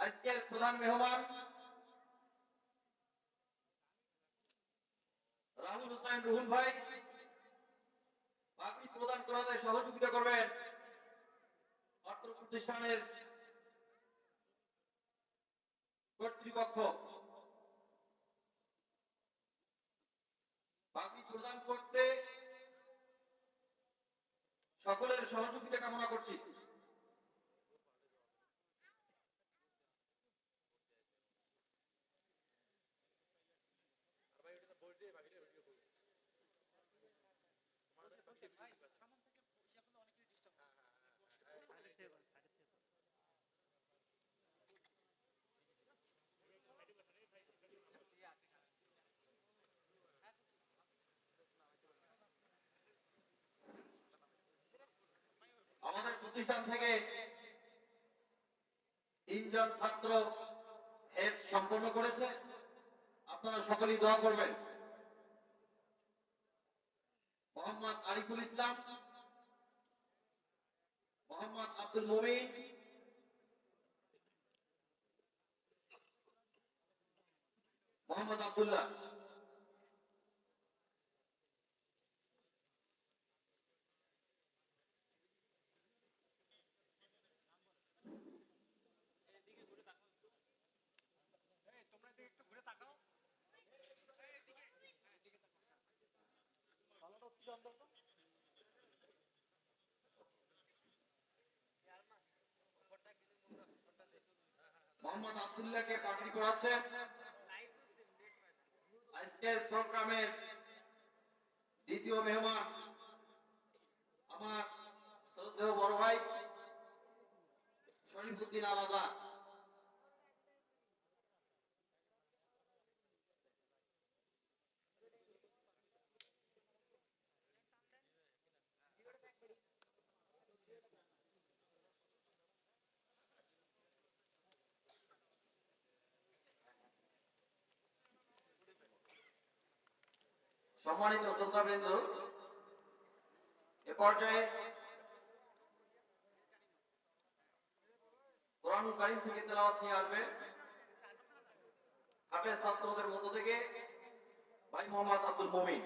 আজকের প্রধান মেহমান রাহুল হোসেন রুহুল ভাই। বাকি প্রদান করাতে সহযোগিতা করবেন অত্র প্রতিষ্ঠানের কর্তৃপক্ষ। বাকি প্রদান করতে সকলের সহযোগিতা কামনা করছি। আমাদের প্রতিষ্ঠান থেকে তিনজন ছাত্র হেড সম্পন্ন করেছে। আপনারা সকলেই দোয়া করবেন। মোহাম্মদ আরিফুল ইসলাম মোহাম্মদ আব্দুল মুমিন মোহাম্মদ আব্দুল্লাহ। মোহাম্মদ আব্দুল্লাহকে পাগড়ি করাচ্ছেন আজকের প্রোগ্রামের দ্বিতীয় মেহমান আমার শ্রদ্ধেয় বড় ভাই শরীফুদ্দিন আলাদা। সম্মানিত শ্রোতাবৃন্দ এ পর্যায়ে কোরআন কারিম থেকে তেলাওয়াত নিয়ে আসবে। হাফেজ ছাত্রদের মধ্য থেকে ভাই মোহাম্মদ আব্দুল মুমিন।